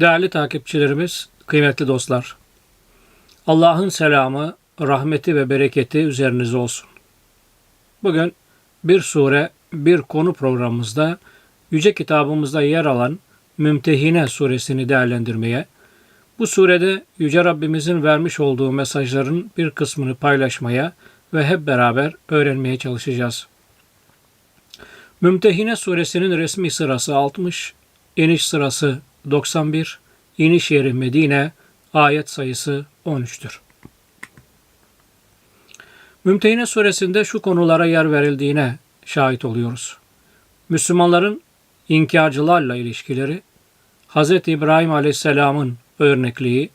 Değerli takipçilerimiz, kıymetli dostlar. Allah'ın selamı, rahmeti ve bereketi üzerinize olsun. Bugün bir sure, bir konu programımızda Yüce kitabımızda yer alan Mümtehine suresini değerlendirmeye, bu surede Yüce Rabbimizin vermiş olduğu mesajların bir kısmını paylaşmaya ve hep beraber öğrenmeye çalışacağız. Mümtehine suresinin resmi sırası 60, iniş sırası 91, iniş yeri Medine, ayet sayısı 13'tür. Mümtehine suresinde şu konulara yer verildiğine şahit oluyoruz. Müslümanların inkarcılarla ilişkileri, Hz. İbrahim Aleyhisselam'ın örnekliği,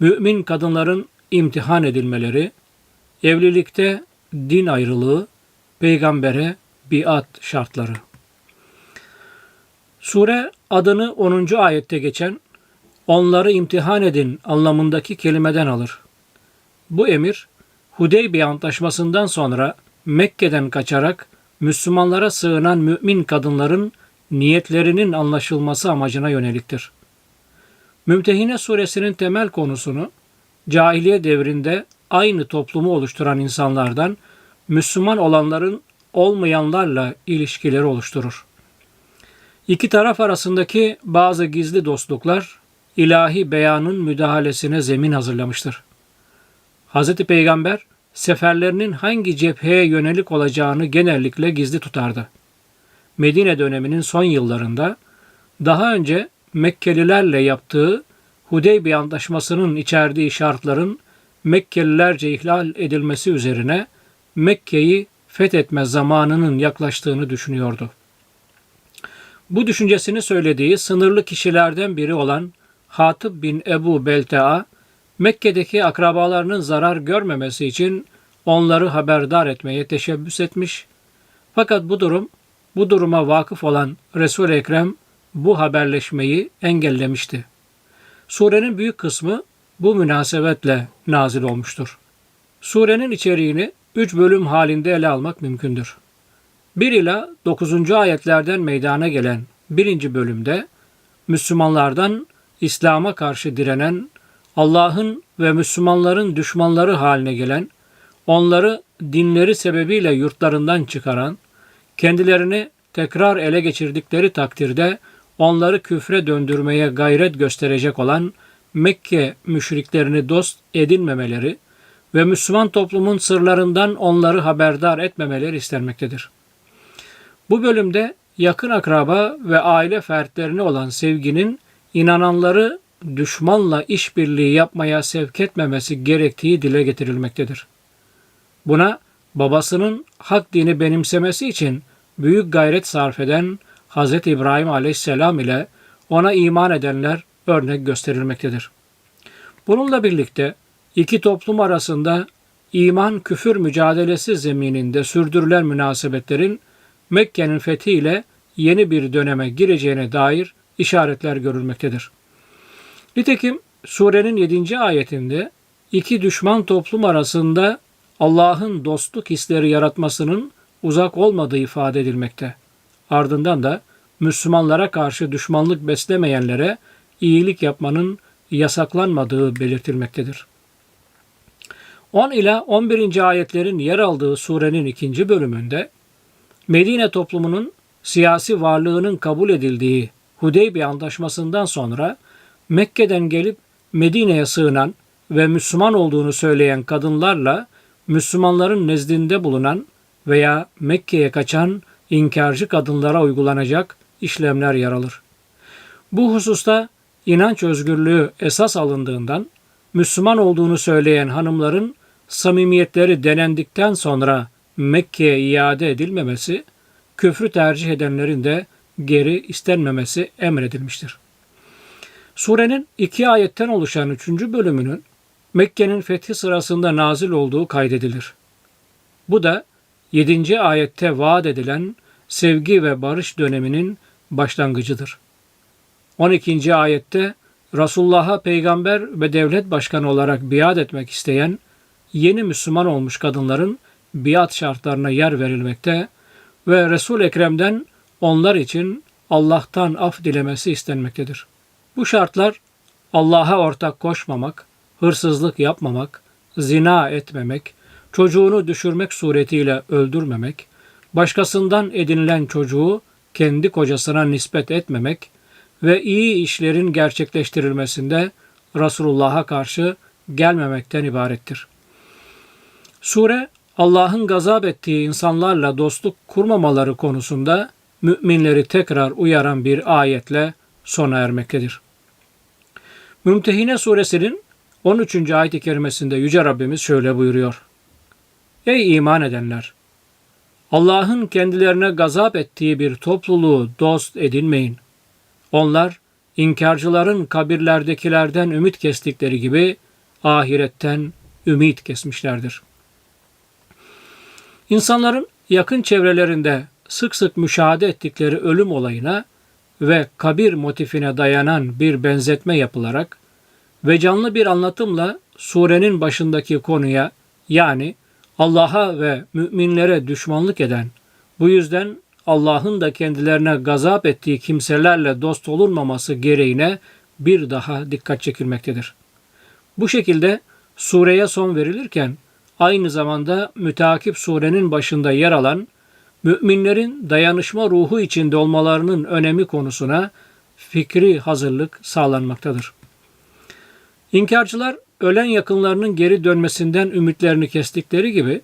mümin kadınların imtihan edilmeleri, evlilikte din ayrılığı, peygambere biat şartları. Sure adını 10. ayette geçen onları imtihan edin anlamındaki kelimeden alır. Bu emir Hudeybiye Antlaşması'ndan sonra Mekke'den kaçarak Müslümanlara sığınan mümin kadınların niyetlerinin anlaşılması amacına yöneliktir. Mümtehine suresinin temel konusunu cahiliye devrinde aynı toplumu oluşturan insanlardan Müslüman olanların olmayanlarla ilişkileri oluşturur. İki taraf arasındaki bazı gizli dostluklar ilahi beyanın müdahalesine zemin hazırlamıştır. Hz. Peygamber seferlerinin hangi cepheye yönelik olacağını genellikle gizli tutardı. Medine döneminin son yıllarında daha önce Mekkelilerle yaptığı Hudeybiye Antlaşması'nın içerdiği şartların Mekkelilerce ihlal edilmesi üzerine Mekke'yi fethetme zamanının yaklaştığını düşünüyordu. Bu düşüncesini söylediği sınırlı kişilerden biri olan Hatip bin Ebu Beltea, Mekke'deki akrabalarının zarar görmemesi için onları haberdar etmeye teşebbüs etmiş. Fakat bu durum, bu duruma vakıf olan Resul-i Ekrem bu haberleşmeyi engellemişti. Surenin büyük kısmı bu münasebetle nazil olmuştur. Surenin içeriğini üç bölüm halinde ele almak mümkündür. 1 ila 9. ayetlerden meydana gelen birinci bölümde Müslümanlardan İslam'a karşı direnen, Allah'ın ve Müslümanların düşmanları haline gelen, onları dinleri sebebiyle yurtlarından çıkaran, kendilerini tekrar ele geçirdikleri takdirde onları küfre döndürmeye gayret gösterecek olan Mekke müşriklerini dost edinmemeleri ve Müslüman toplumun sırlarından onları haberdar etmemeleri istenmektedir. Bu bölümde yakın akraba ve aile fertlerine olan sevginin inananları düşmanla işbirliği yapmaya sevk etmemesi gerektiği dile getirilmektedir. Buna babasının hak dini benimsemesi için büyük gayret sarf eden Hz. İbrahim aleyhisselam ile ona iman edenler örnek gösterilmektedir. Bununla birlikte iki toplum arasında iman küfür mücadelesi zemininde sürdürülen münasebetlerin Mekke'nin fethiyle yeni bir döneme gireceğine dair işaretler görülmektedir. Nitekim surenin 7. ayetinde iki düşman toplum arasında Allah'ın dostluk hisleri yaratmasının uzak olmadığı ifade edilmekte. Ardından da Müslümanlara karşı düşmanlık beslemeyenlere iyilik yapmanın yasaklanmadığı belirtilmektedir. 10 ila 11. ayetlerin yer aldığı surenin ikinci bölümünde Medine toplumunun siyasi varlığının kabul edildiği Hudeybiye Antlaşması'ndan sonra Mekke'den gelip Medine'ye sığınan ve Müslüman olduğunu söyleyen kadınlarla Müslümanların nezdinde bulunan veya Mekke'ye kaçan inkarcı kadınlara uygulanacak işlemler yer alır. Bu hususta inanç özgürlüğü esas alındığından Müslüman olduğunu söyleyen hanımların samimiyetleri denendikten sonra Mekke'ye iade edilmemesi, küfrü tercih edenlerin de geri istenmemesi emredilmiştir. Surenin iki ayetten oluşan üçüncü bölümünün Mekke'nin fethi sırasında nazil olduğu kaydedilir. Bu da 7. ayette vaat edilen sevgi ve barış döneminin başlangıcıdır. 12. ayette Resulullah'a peygamber ve devlet başkanı olarak biat etmek isteyen yeni Müslüman olmuş kadınların biat şartlarına yer verilmekte ve Resul Ekrem'den onlar için Allah'tan af dilemesi istenmektedir. Bu şartlar Allah'a ortak koşmamak, hırsızlık yapmamak, zina etmemek, çocuğunu düşürmek suretiyle öldürmemek, başkasından edinilen çocuğu kendi kocasına nispet etmemek ve iyi işlerin gerçekleştirilmesinde Resulullah'a karşı gelmemekten ibarettir. Sure Allah'ın gazap ettiği insanlarla dostluk kurmamaları konusunda müminleri tekrar uyaran bir ayetle sona ermektedir. Mümtehine suresinin 13. ayet-i kerimesinde Yüce Rabbimiz şöyle buyuruyor. Ey iman edenler! Allah'ın kendilerine gazap ettiği bir topluluğu dost edinmeyin. Onlar inkarcıların kabirlerdekilerden ümit kestikleri gibi ahiretten ümit kesmişlerdir. İnsanların yakın çevrelerinde sık sık müşahede ettikleri ölüm olayına ve kabir motifine dayanan bir benzetme yapılarak ve canlı bir anlatımla surenin başındaki konuya yani Allah'a ve müminlere düşmanlık eden, bu yüzden Allah'ın da kendilerine gazap ettiği kimselerle dost olunmaması gereğine bir daha dikkat çekilmektedir. Bu şekilde sureye son verilirken aynı zamanda müteakip surenin başında yer alan müminlerin dayanışma ruhu içinde olmalarının önemi konusuna fikri hazırlık sağlanmaktadır. İnkarcılar ölen yakınlarının geri dönmesinden ümitlerini kestikleri gibi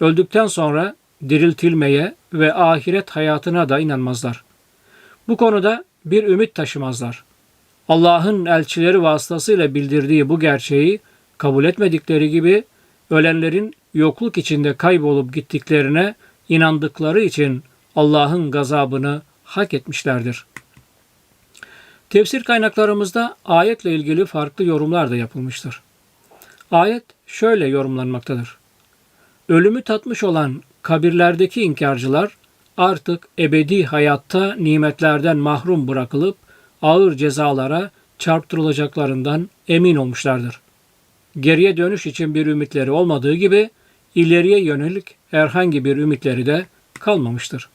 öldükten sonra diriltilmeye ve ahiret hayatına da inanmazlar. Bu konuda bir ümit taşımazlar. Allah'ın elçileri vasıtasıyla bildirdiği bu gerçeği kabul etmedikleri gibi ölenlerin yokluk içinde kaybolup gittiklerine inandıkları için Allah'ın gazabını hak etmişlerdir. Tefsir kaynaklarımızda ayetle ilgili farklı yorumlar da yapılmıştır. Ayet şöyle yorumlanmaktadır. Ölümü tatmış olan kabirlerdeki inkarcılar artık ebedi hayatta nimetlerden mahrum bırakılıp ağır cezalara çarptırılacaklarından emin olmuşlardır. Geriye dönüş için bir ümitleri olmadığı gibi ileriye yönelik herhangi bir ümitleri de kalmamıştır.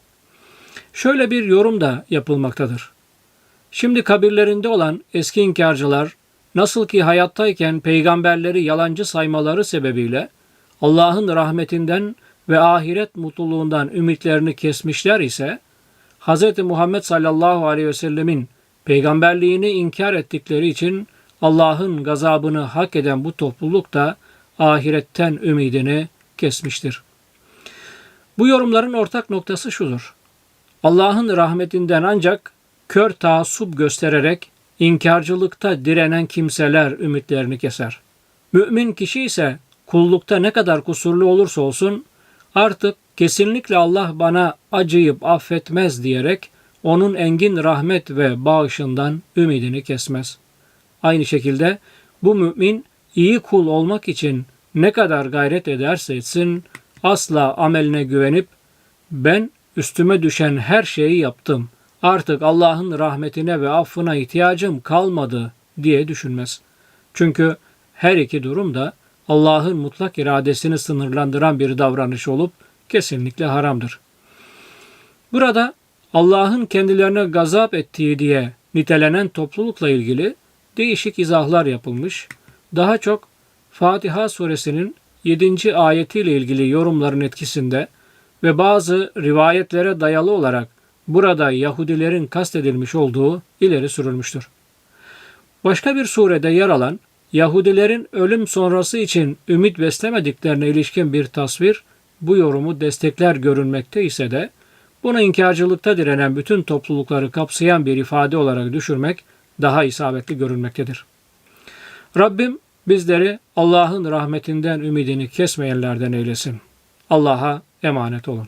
Şöyle bir yorum da yapılmaktadır. Şimdi kabirlerinde olan eski inkarcılar nasıl ki hayattayken peygamberleri yalancı saymaları sebebiyle Allah'ın rahmetinden ve ahiret mutluluğundan ümitlerini kesmişler ise Hz. Muhammed sallallahu aleyhi ve sellemin peygamberliğini inkar ettikleri için Allah'ın gazabını hak eden bu topluluk da ahiretten ümidini kesmiştir. Bu yorumların ortak noktası şudur. Allah'ın rahmetinden ancak kör taassup göstererek inkarcılıkta direnen kimseler ümitlerini keser. Mümin kişi ise kullukta ne kadar kusurlu olursa olsun artık kesinlikle Allah bana acıyıp affetmez diyerek onun engin rahmet ve bağışından ümidini kesmez. Aynı şekilde bu mümin iyi kul olmak için ne kadar gayret ederse etsin asla ameline güvenip ben üstüme düşen her şeyi yaptım. Artık Allah'ın rahmetine ve affına ihtiyacım kalmadı diye düşünmez. Çünkü her iki durum da Allah'ın mutlak iradesini sınırlandıran bir davranış olup kesinlikle haramdır. Burada Allah'ın kendilerine gazap ettiği diye nitelenen toplulukla ilgili değişik izahlar yapılmış. Daha çok Fatiha suresinin 7. ayetiyle ilgili yorumların etkisinde ve bazı rivayetlere dayalı olarak burada Yahudilerin kastedilmiş olduğu ileri sürülmüştür. Başka bir surede yer alan Yahudilerin ölüm sonrası için ümit beslemediklerine ilişkin bir tasvir bu yorumu destekler görünmekte ise de bunu inkarcılıkta direnen bütün toplulukları kapsayan bir ifade olarak düşürmek daha isabetli görünmektedir. Rabbim bizleri Allah'ın rahmetinden ümidini kesmeyenlerden eylesin. Allah'a emanet olun.